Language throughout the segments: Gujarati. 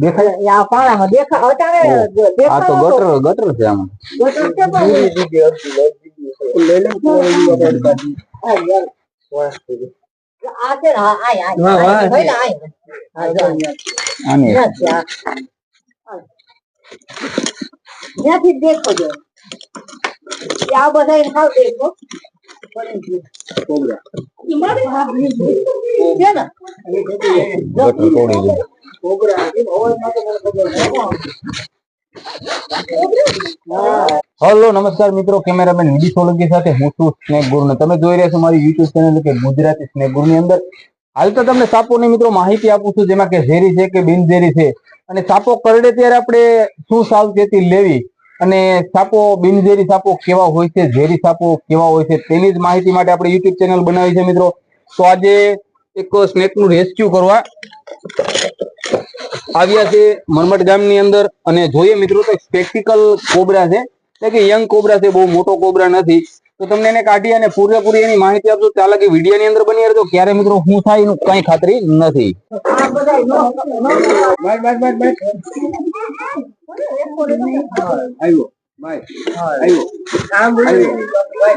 દેખાય આ પાણામાં દેખા અટાણે આ તો ગટર ગટર છે આમાં ગટર છે પણ. પૂરી દીધી અડધી અડધી દીધી. લઈ લે પૂરી આ યાર. વાહ, આ છે હા, વાહ. આની. ત્યાંથી દેખો જો આ બધા દેખો કોબરા. હેલો નમસ્કાર મિત્રો. કેમેરામેન નિધિ સોલંકી સાથે હું છું સ્નેક ગુરુ. તમે જોઈ રહ્યા છો મારી યુટ્યુબ ચેનલ કે ગુજરાતી સ્નેક ગુરુ ની અંદર. હાલ તો તમને સાપોની મિત્રો માહિતી આપું છું જેમાં કે ઝેરી છે કે બિનઝેરી છે. અને સાપો કરડે ત્યારે આપણે શું સાવચેતી લેવી? અને સાપો બિનઝેરી સાપો કેવા હોય છે, ઝેરી સાપો કેવા હોય છે, તેની જ માહિતી માટે આપણે યુટ્યુબ ચેનલ બનાવી છે મિત્રો. તો આજે એક સ્નેકનું રેસ્ક્યુ કરવા આવ્યા છે મરમટ ગામની અંદર. અને જોઈએ મિત્રો તો સ્પેક્ટિકલ કોબરા છે. એટલે કે યંગ કોબરા છે, બહુ મોટો કોબરા નથી. તો તમને એને કાઢી અને પૂરેપૂરી એની માહિતી આપજો ત્યાં લગી વિડીયોની અંદર બની રહેજો ક્યારે મિત્રો શું થાય એનું કઈ ખાતરી નથી નો- નો-. આવ્યો. બાય. આવ્યો. આમ બોલી. બાય.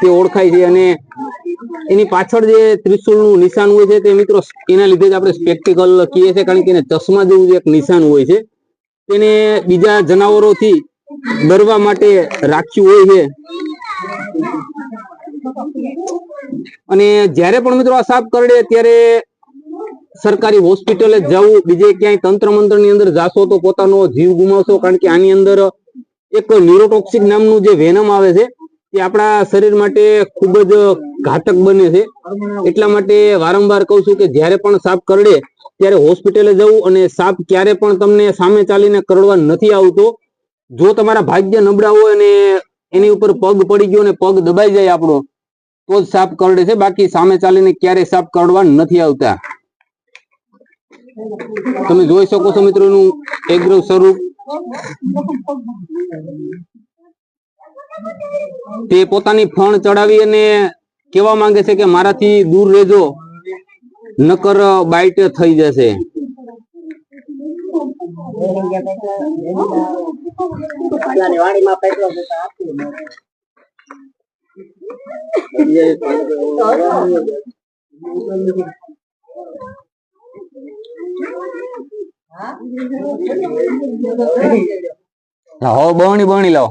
તે ઓળખાય છે અને એની પાછળ જે ત્રિશુલનું નિશાન હોય છે તે મિત્રો એના લીધે જ આપણે સ્પેક્ટિકલ કહીએ છીએ કારણ કે એને ચશ્મા જેવું એક નિશાન હોય છે. તેને બીજા જનાવરોથી ડરવા માટે રાખ્યું હોય છે. અને જ્યારે પણ મિત્રો આ સાપ કરડે ત્યારે સરકારી હોસ્પિટલે જવું બીજે ક્યાંય તંત્ર મંત્રની અંદર જાશો તો પોતાનો જીવ ગુમાવશો કારણ કે આની અંદર એક ન્યુરોટોક્સિક નામનું જે વેનમ આવે છે તે આપણા શરીર માટે ખૂબ જ ઘાતક બને છે. એટલા માટે વારંવાર કહું છું કે જ્યારે પણ સાપ કરડે, ત્યારે હોસ્પિટલે જવું અને સાપ ક્યારે પણ તમને સામે ચાલીને કરડવા નથી આવતો. જો તમારા ભાગ્ય નબળા હોય અને એની ઉપર પગ પડી ગયો અને પગ દબાઈ જાય આપણો, તો જ સાપ કરડે છે. બાકી સામે ચાલીને ક્યારે સાપ કરડવા નથી આવતા. તમે જોઈ શકો છો મિત્રોનું એગ્રવ સ્વરૂપ. તે પોતાની ફણ ચડાવી અને કેવા માંગે છે કે મારાથી દૂર રહેજો, નકર બાઈટ થઈ જશે. હો બહણી બહણી લાવો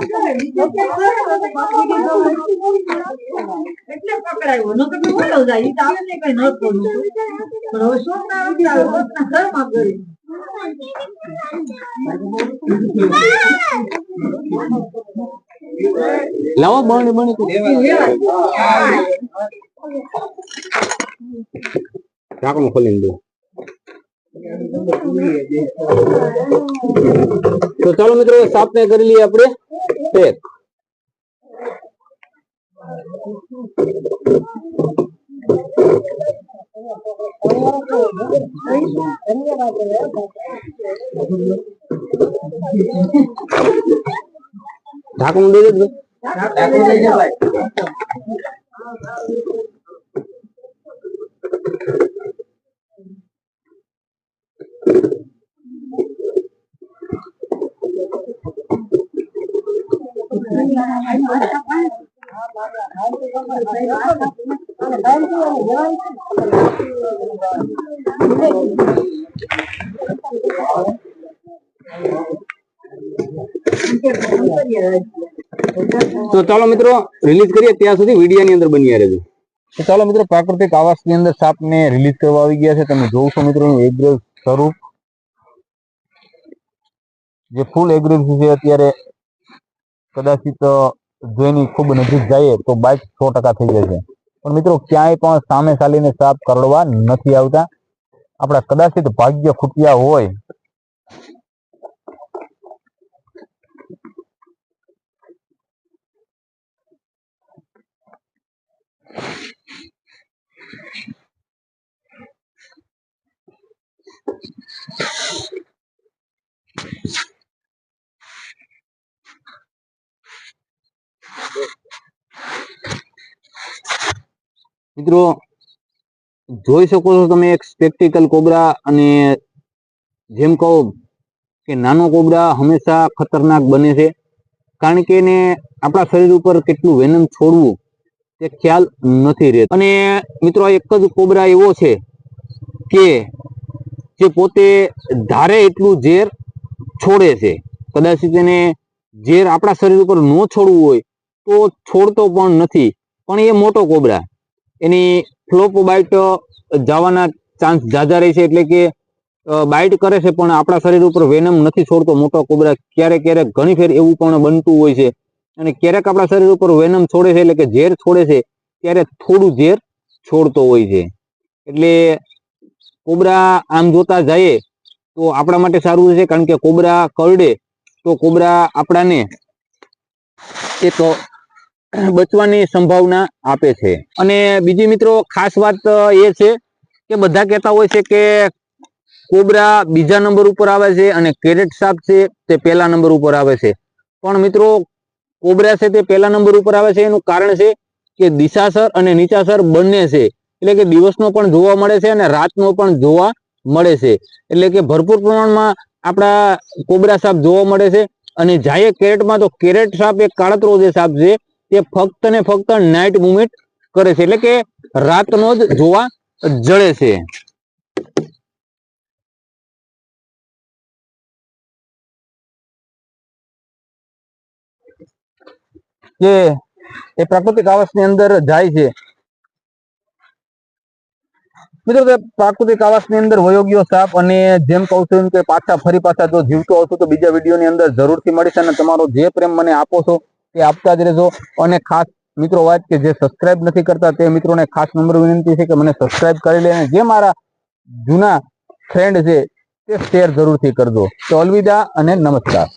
બીજા આગળ ફોન કરજો. એ જ ને, હવે તો એવું કે આ લઈ લીધા જો. આ બધા ડોલ લઈ લીધા. નીકળીને ચેક કરે તો. એટલે પકડાયો નકર તો બોલો જાય ઈ તો આપણે કઈ ન કરવું પણ હવે શું ના આવી આવે પોતાના ઘરમાં કરી લાવો બહણી બહણી ઢાંકણું ખોલીને દો તો ચાલો મિત્રો સાપને કરી લઈએ આપણે પેક ઢાંકણું દઈ દેજો લઈ જા ભાઈ. તો ચાલો મિત્રો રિલીઝ કરીએ. ત્યાં સુધી વીડિયો ની અંદર બની રહેજો. તો ચાલો મિત્રો, પ્રાકૃતિક આવાસની અંદર સાપ ને રિલીઝ કરવા આવી ગયા છે. તમે જોવ છો મિત્રો એગ્રેવ સ્વરૂપ. જે ફૂલ એગ્રેવ છે, અત્યારે કદાચિત જો ખૂબ નજીક જઈએ તો બાઇક સો ટકા થઈ છે પણ મિત્રો, ક્યાંય પણ સામે ચાલીને સાપ કરડવા નથી આવતા. આપણા કદાચિત ભાગ્ય ખૂટ્યા હોય. મિત્રો, જોઈ શકો છો તમે એક સ્પેક્ટિકલ કોબરા અને જેમ કહો કે નાનો કોબરા હંમેશા ખતરનાક બને છે. કારણ કે એને આપણા શરીર ઉપર કેટલું વેનમ છોડવું તે ખ્યાલ નથી રહેતો. અને મિત્રો, એક જ કોબરા એવો છે કે જે પોતે ધારે એટલું ઝેર છોડે છે. કદાચ તેને ઝેર આપણા શરીર ઉપર ન છોડવું હોય તો છોડતો પણ નથી. પણ એ મોટો કોબરા એની ફ્લોપ બાઇટ જવાના ચાન્સ જાજા રહે છે એટલે કે બાઇટ કરે છે પણ આપણા શરીર ઉપર વેનમ નથી છોડતો મોટો કોબરા. ક્યારેક ક્યારેક ઘણી ફેર એવું પણ બનતું હોય છે. અને ક્યારેક આપણા શરીર ઉપર વેનમ છોડે છે એટલે કે ઝેર છોડે છે, ત્યારે થોડું ઝેર છોડતો હોય છે. એટલે કોબરા આમ જોતા જઈએ તો આપણા માટે સારું છે કારણ કે કોબરા કરડે તો કોબરા આપણાને એક બચવાની સંભાવના આપે છે. અને બીજી મિત્રો ખાસ વાત એ છે કે બધા કહેતા હોય છે કે કોબરા બીજા નંબર ઉપર આવે છે અને કેરેટ સાપ છે તે પહેલા નંબર ઉપર આવે છે. પણ મિત્રો, કોબરા છે તે પહેલા નંબર ઉપર આવે છે. એનું કારણ છે કે દિશાસર અને નીચાસર બંને છે. એટલે કે દિવસનો પણ જોવા મળે છે અને રાતનો પણ જોવા મળે છે. એટલે કે ભરપૂર પ્રમાણમાં આપણા કોબરા સાપ જોવા મળે છે. અને જાય કેરેટમાં તો કેરેટ સાપ એક કાળતરો જે સાપ છે તે ફક્ત ને ફક્ત નાઇટ મુવમેન્ટ કરે છે. એટલે કે રાતનો જ જોવા જળે છે. કે એ પ્રાકૃતિક આવાસની અંદર જાય છે. મિત્રો તે પ્રાકૃતિક આવાસની અંદર વયોગ્યો સાપ અને જેમ કહું છું કે પાછા ફરી પાછા જો જીવતો હશો તો બીજા વિડીયોની અંદર જરૂરથી મળીશ અને તમારો જે પ્રેમ મને આપો છો તે આપતા જ રહેજો. અને ખાસ મિત્રો વાત કે જે સબસ્ક્રાઇબ નથી કરતા તે મિત્રોને ખાસ નંબર વિનંતી છે કે મને સબસ્ક્રાઇબ કરી લે અને જે મારા જૂના ફ્રેન્ડ છે તે શેર જરૂરથી કરજો. તો અલવિદા અને નમસ્કાર.